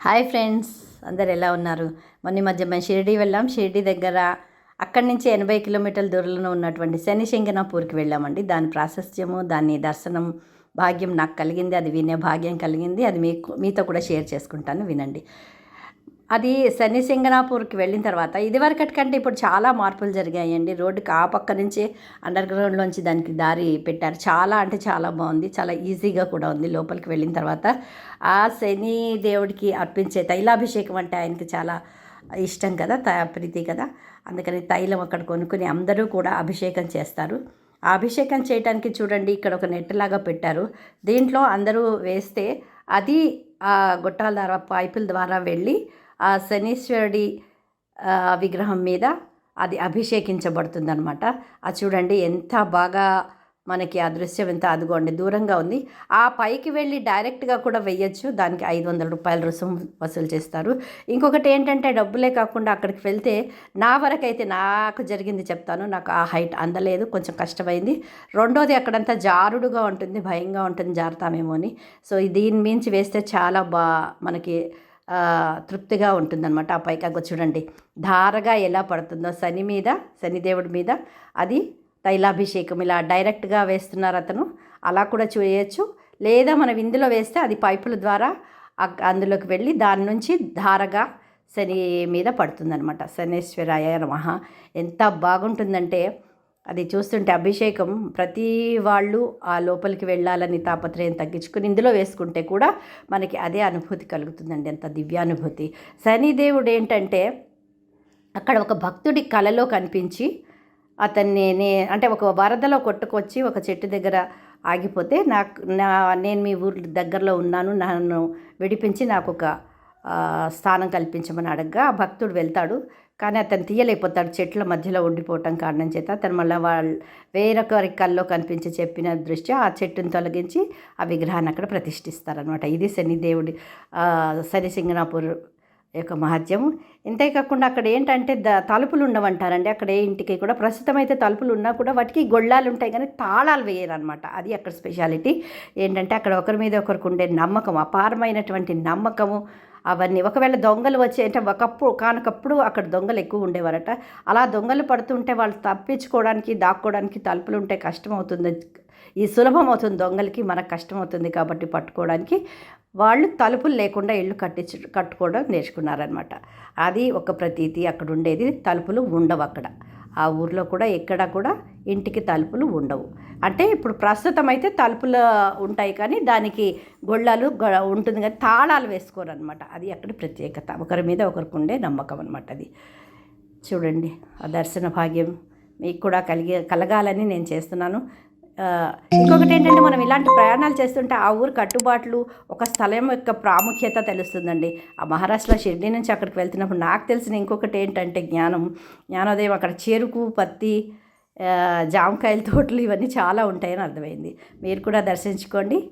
Hi friends అందరు ఎలా ఉన్నారు? మొన్న ఈ మధ్య మేము షిరిడి వెళ్ళాం. షిరిడి దగ్గర అక్కడి నుంచి ఎనభై కిలోమీటర్ల దూరంలో ఉన్నటువంటి శని శంకనాపూర్కి వెళ్ళామండి. దాని ప్రాశస్త్యము దాని దర్శనం భాగ్యం నాకు కలిగింది. అది వినే భాగ్యం కలిగింది. అది మీకు మీతో కూడా షేర్ చేసుకుంటాను. వినండి. అది శని సింగనాపూర్కి వెళ్ళిన తర్వాత ఇదివరకటి కంటే ఇప్పుడు చాలా మార్పులు జరిగాయండి. రోడ్డుకి ఆ పక్క నుంచి అండర్ గ్రౌండ్లోంచి దానికి దారి పెట్టారు. చాలా అంటే చాలా బాగుంది. చాలా ఈజీగా కూడా ఉంది లోపలికి వెళ్ళిన తర్వాత. ఆ శని దేవుడికి అర్పించే తైలాభిషేకం అంటే ఆయనకి చాలా ఇష్టం కదా త ప్రీతి కదా. అందుకని తైలం అక్కడ కొనుక్కొని అందరూ కూడా అభిషేకం చేస్తారు. ఆ అభిషేకం చేయడానికి చూడండి ఇక్కడ ఒక నెట్టలాగా పెట్టారు. దీంట్లో అందరూ వేస్తే అది ఆ గొట్టాల ద్వారా పైపుల ద్వారా వెళ్ళి ఆ శనీశ్వరుడి విగ్రహం మీద అది అభిషేకించబడుతుంది అనమాట అది చూడండి ఎంత బాగా మనకి ఆ దృశ్యం ఎంత అదిగోండి దూరంగా ఉంది. ఆ పైకి వెళ్ళి డైరెక్ట్గా కూడా వెయ్యొచ్చు. దానికి ఐదు వందల రూపాయల రుసుము వసూలు చేస్తారు. ఇంకొకటి ఏంటంటే డబ్బులే కాకుండా అక్కడికి వెళ్తే నా వరకైతే నాకు జరిగింది చెప్తాను. నాకు ఆ హైట్ అందలేదు కొంచెం కష్టమైంది. రెండోది అక్కడంతా జారుడుగా ఉంటుంది భయంగా ఉంటుంది జారుతామేమో అని. సో దీని మించి వేస్తే చాలా బా మనకి తృప్తిగా ఉంటుందన్నమాట ఆ పైకి చూడండి ధారగా ఎలా పడుతుందో శని మీద శనిదేవుడి మీద అది తైలాభిషేకం. ఇలా డైరెక్ట్గా వేస్తున్నారు అతను. అలా కూడా చేయొచ్చు. లేదా మనం ఇందులో వేస్తే అది పైపుల ద్వారా అందులోకి వెళ్ళి దాని నుంచి ధారగా శని మీద పడుతుందన్నమాట. శనేశ్వరాయ నమ. ఎంత బాగుంటుందంటే అది చూస్తుంటే అభిషేకం ప్రతి వాళ్ళు ఆ లోపలికి వెళ్ళాలని తాపత్రయం తగ్గించుకుని ఇందులో వేసుకుంటే కూడా మనకి అదే అనుభూతి కలుగుతుందండి. ఎంత దివ్యానుభూతి. శనిదేవుడు ఏంటంటే అక్కడ ఒక భక్తుడి కలలో కనిపించి అతన్ని నే అంటే ఒక వరదలో కొట్టుకొచ్చి ఒక చెట్టు దగ్గర ఆగిపోతే నాకు నా నేను మీ ఊరి దగ్గరలో ఉన్నాను నన్ను విడిపించి నాకు ఒక స్థానం కల్పించమని అడగగా ఆ భక్తుడు వెళ్తాడు. కానీ అతను తీయలేకపోతాడు. చెట్ల మధ్యలో ఉండిపోవటం కారణం చేత అతను మళ్ళీ వాళ్ళ వేరొకరి కల్లో కనిపించి చెప్పిన దృష్ట్యా ఆ చెట్టును తొలగించి ఆ విగ్రహాన్ని అక్కడ ప్రతిష్ఠిస్తారనమాట ఇది శనిదేవుడి శనిసింగనాపూర్ శని సింగనాపూర్ యొక్క మహత్యం ఇంతే కాకుండా అక్కడ ఏంటంటే ద తలుపులు ఉండవంటారండి. అక్కడ ఏ ఇంటికి కూడా ప్రస్తుతం అయితే తలుపులు ఉన్నా కూడా వాటికి గొళ్ళాలు ఉంటాయి కానీ తాళాలు వేయరనమాట అది అక్కడ స్పెషాలిటీ. ఏంటంటే అక్కడ ఒకరి మీద ఒకరికి ఉండే నమ్మకం అపారమైనటువంటి నమ్మకము అవన్నీ. ఒకవేళ దొంగలు వచ్చి అంటే ఒకప్పుడు కానకప్పుడు అక్కడ దొంగలు ఎక్కువ ఉండేవారట. అలా దొంగలు పడుతుంటే వాళ్ళు తప్పించుకోవడానికి దాక్కోవడానికి తలుపులు ఉంటే కష్టం అవుతుంది ఈ సులభం అవుతుంది దొంగలకి మనకు కష్టం అవుతుంది కాబట్టి పట్టుకోవడానికి. వాళ్ళు తలుపులు లేకుండా ఇల్లు కట్టించు కట్టుకోవడం నేర్చుకున్నారనమాట అది ఒక ప్రతీతి అక్కడ ఉండేది. తలుపులు ఉండవు అక్కడ. ఆ ఊర్లో కూడా ఎక్కడ కూడా ఇంటికి తలుపులు ఉండవు. అంటే ఇప్పుడు ప్రస్తుతం అయితే తలుపులు ఉంటాయి కానీ దానికి గొళ్ళాలు గ- ఉంటుంది కానీ తాళాలు వేసుకోరు అనమాట అది అక్కడ ప్రత్యేకత. ఒకరి మీద ఒకరికి ఉండే నమ్మకం అనమాట అది. చూడండి ఆ దర్శన భాగ్యం మీకు కూడా కలిగి కలగాలని నేను చేస్తున్నాను. ఇంకొకటి ఏంటంటే మనం ఇలాంటి ప్రయాణాలు చేస్తుంటే ఆ ఊరు కట్టుబాట్లు ఒక స్థలం యొక్క ప్రాముఖ్యత తెలుస్తుందండి. ఆ మహారాష్ట్రలో షిర్డీ నుంచి అక్కడికి వెళ్తున్నప్పుడు నాకు తెలిసిన ఇంకొకటి ఏంటంటే జ్ఞానం. జ్ఞానోదయం అక్కడ చెరుకు పత్తి జామకాయల తోటలు ఇవన్నీ చాలా ఉంటాయని అర్థమైంది. మీరు కూడా దర్శించుకోండి.